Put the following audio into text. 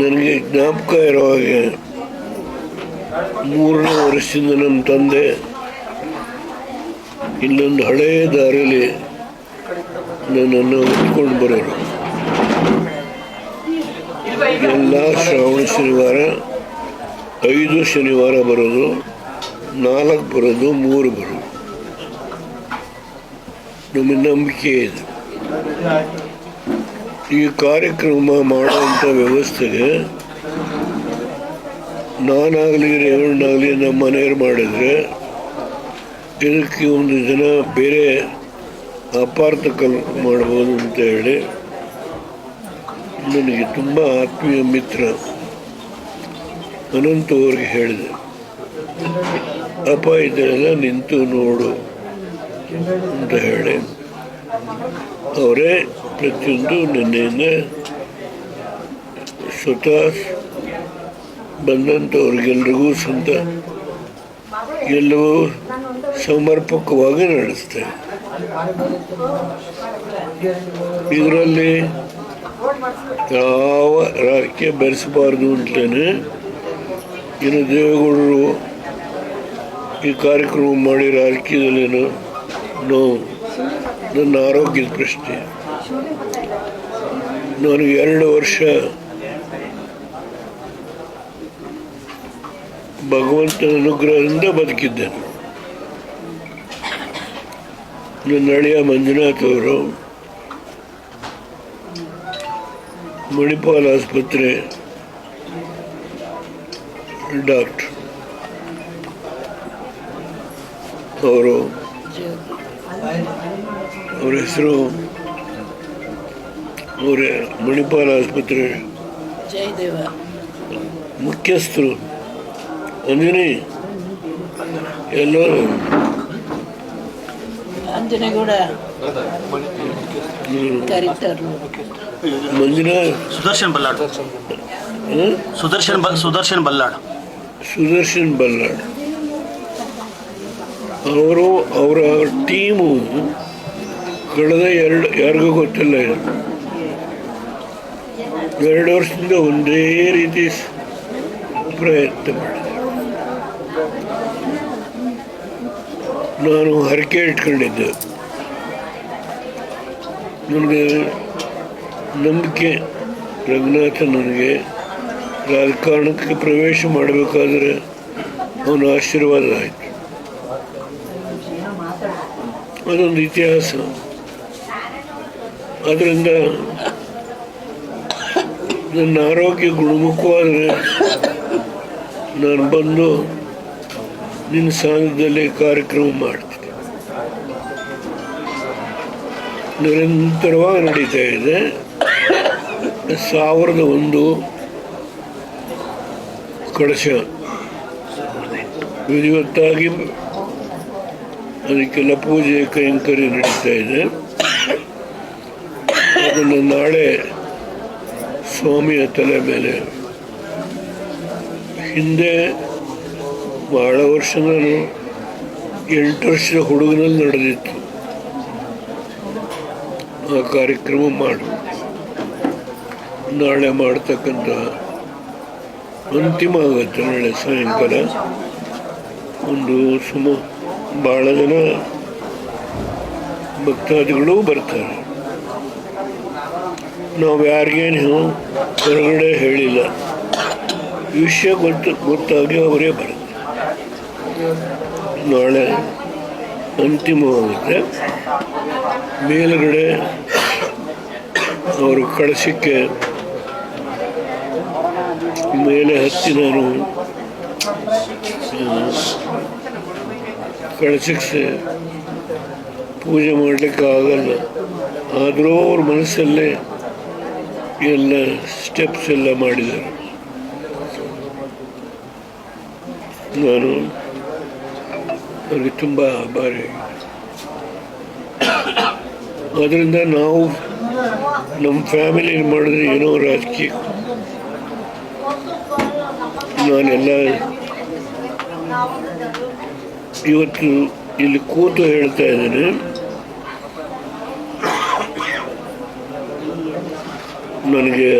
ನನಗೆ ಜ್ಞಾಪಕ ಇರೋ ಹಾಗೆ ಮೂರನೇ ವರ್ಷದಿಂದ ನಮ್ಮ ತಂದೆ ಇಲ್ಲೊಂದು ಹಳೆಯ ದಾರಿಯಲ್ಲಿ ನನ್ನನ್ನು ಹೊತ್ಕೊಂಡು ಬರೋರು. ಎಲ್ಲ ಶ್ರಾವಣ ಶನಿವಾರ, ಐದು ಶನಿವಾರ ಬರೋದು, ನಾಲ್ಕು ಬರೋದು, ಮೂರು ಬರೋದು. ನಮಗೆ ನಂಬಿಕೆ ಇದೆ. ಈ ಕಾರ್ಯಕ್ರಮ ಮಾಡುವಂಥ ವ್ಯವಸ್ಥೆಗೆ ನಾನಾಗಲಿ ರೇವಣ್ಣಾಗಲಿ ನಮ್ಮ ಮನೆಯವ್ರು ಮಾಡಿದರೆ ಇದಕ್ಕೆ ಒಂದು ಜನ ಬೇರೆ ಅಪಾರ್ಥ ಕಲ್ ಮಾಡ್ಬೋದು ಅಂತ ಹೇಳಿ ನನಗೆ ತುಂಬ ಆತ್ಮೀಯ ಮಿತ್ರ ಅನಂತ ಅವ್ರಿಗೆ ಹೇಳಿದೆ. ಅಪ್ಪ ಇದನ್ನೆಲ್ಲ ನಿಂತು ನೋಡು ಅಂತ ಹೇಳಿ. ಅವರೇ ಪ್ರತಿಯೊಂದು ನಿನ್ನೆಯಿಂದ ಸ್ವತಃ ಬಂದಂಥವ್ರಿಗೆಲ್ರಿಗೂ ಸ್ವಂತ ಎಲ್ಲವೂ ಸಮರ್ಪಕವಾಗಿ ನಡೆಸ್ತಾರೆ ಇದರಲ್ಲಿ ಯಾವ ರಾಜಕೀಯ ಬೆರೆಸಬಾರ್ದು ಅಂತಲೇ ಇನ್ನು ದೇವೇಗೌಡರು ಈ ಕಾರ್ಯಕ್ರಮ ಮಾಡಿ ರಾಜಕೀಯದಲ್ಲೇನು ನೋವು ನನ್ನ ಆರೋಗ್ಯದ ಪ್ರಶ್ನೆ. ನಾನು ಎರಡು ವರ್ಷ ಭಗವಂತನ ಅನುಗ್ರಹದಿಂದ ಬದುಕಿದ್ದೇನೆ. ನನ್ನ ಅಳಿಯ ಮಂಜುನಾಥ್ ಅವರು ಮಣಿಪಾಲ್ ಆಸ್ಪತ್ರೆ ಡಾಕ್ಟರ್. ಅವರು ಅವ್ರ ಹೆಸರು ಅವರ ಮಣಿಪಾಲ್ ಆಸ್ಪತ್ರೆ. ಜಯದೇವ. ಮುಖ್ಯಸ್ಥರು. ಅಂಜನಿ ಎಲ್ಲರೂ. Sudarshan ballad. Sudarshan Sudarshan ballad. Sudarshan ballad. ಅವರು, ಅವರ ಟೀಮು ಕಳೆದ ಎರಡು, ಯಾರಿಗೂ ಗೊತ್ತಿಲ್ಲ ಎರಡು ವರ್ಷದಿಂದ ಒಂದೇ ರೀತಿ ಪ್ರಯತ್ನ ಮಾಡಿದೆ. ನಾನು ಹರಕೆ ಇಟ್ಕೊಂಡಿದ್ದೆ. ನನಗೆ ನಂಬಿಕೆ, ರಂಗನಾಥ ನನಗೆ ರಾಜಕಾರಣಕ್ಕೆ ಪ್ರವೇಶ ಮಾಡಬೇಕಾದ್ರೆ ಅವನ ಆಶೀರ್ವಾದ ಆಯಿತು. ಅದೊಂದು ಇತಿಹಾಸ. ಅದರಿಂದ ನನ್ನ ಆರೋಗ್ಯ ಗುಣಮುಖವಾದರೆ ನಾನು ಬಂದು ನಿನ್ನ ಸ್ಥಾನದಲ್ಲಿ ಕಾರ್ಯಕ್ರಮ ಮಾಡ್ತೀನಿ. ನಿರಂತರವಾಗಿ ನಡೀತಾ ಇದೆ. ಸಾವಿರದ ಒಂದು ಕಳಶ ವಿಧಿವತ್ತಾಗಿ ಅದಕ್ಕೆಲ್ಲ ಪೂಜೆ ಕೈಂಕರ್ಯ ನಡೀತಾ ಇದೆ. ಅದನ್ನು ನಾಳೆ ಸ್ವಾಮಿಯ ತಲೆ ಮೇಲೆ. ಹಿಂದೆ ಬಹಳ ವರ್ಷ ನಾನು ಎಂಟು ವರ್ಷದ ಹುಡುಗನಲ್ಲಿ ನಡೆದಿತ್ತು. ಆ ಕಾರ್ಯಕ್ರಮ ಮಾಡು. ನಾಳೆ ಮಾಡ್ತಕ್ಕಂಥ ಅಂತಿಮ ಆಗುತ್ತೆ ನಾಳೆ ಸಾಯಂಕಾಲ. ಒಂದು ಸುಮ ಭಾಳ ಜನ ಭಕ್ತಾದಿಗಳು ಬರ್ತಾರೆ. ನಾವು ಯಾರಿಗೇನು ಹೊರಗಡೆ ಹೇಳಿಲ್ಲ. ವಿಷಯ ಗೊತ್ತು, ಗೊತ್ತಾಗಿ ಅವರೇ ಬರುತ್ತೆ. ನಾಳೆ ಅಂತಿಮವಾಗುತ್ತೆ. ಮೇಲುಗಡೆ ಅವರು ಕಳಸಕ್ಕೆ ಮೇಲೆ ಹತ್ತಿ ನಾನು ಕಳಸಕ್ಕೆ ಪೂಜೆ ಮಾಡಲಿಕ್ಕೆ ಆಗಲ್ಲ. ಆದರೂ ಅವ್ರ ಮನಸ್ಸಲ್ಲೇ ಎಲ್ಲ ಸ್ಟೆಪ್ಸ್ ಎಲ್ಲ ಮಾಡಿದ್ದಾರೆ ನಾನು ಅವ್ರಿಗೆ ತುಂಬ ಆಭಾರಿ. ಅದರಿಂದ ನಾವು ನಮ್ಮ ಫ್ಯಾಮಿಲಿ ಮಾಡಿದ್ರೆ ಏನೋ ರಾಜಕೀಯ. ನಾನೆಲ್ಲ ಇವತ್ತು ಇಲ್ಲಿ ಕೂತು ಹೇಳ್ತಾ ಇದ್ದೇನೆ. ನನಗೆ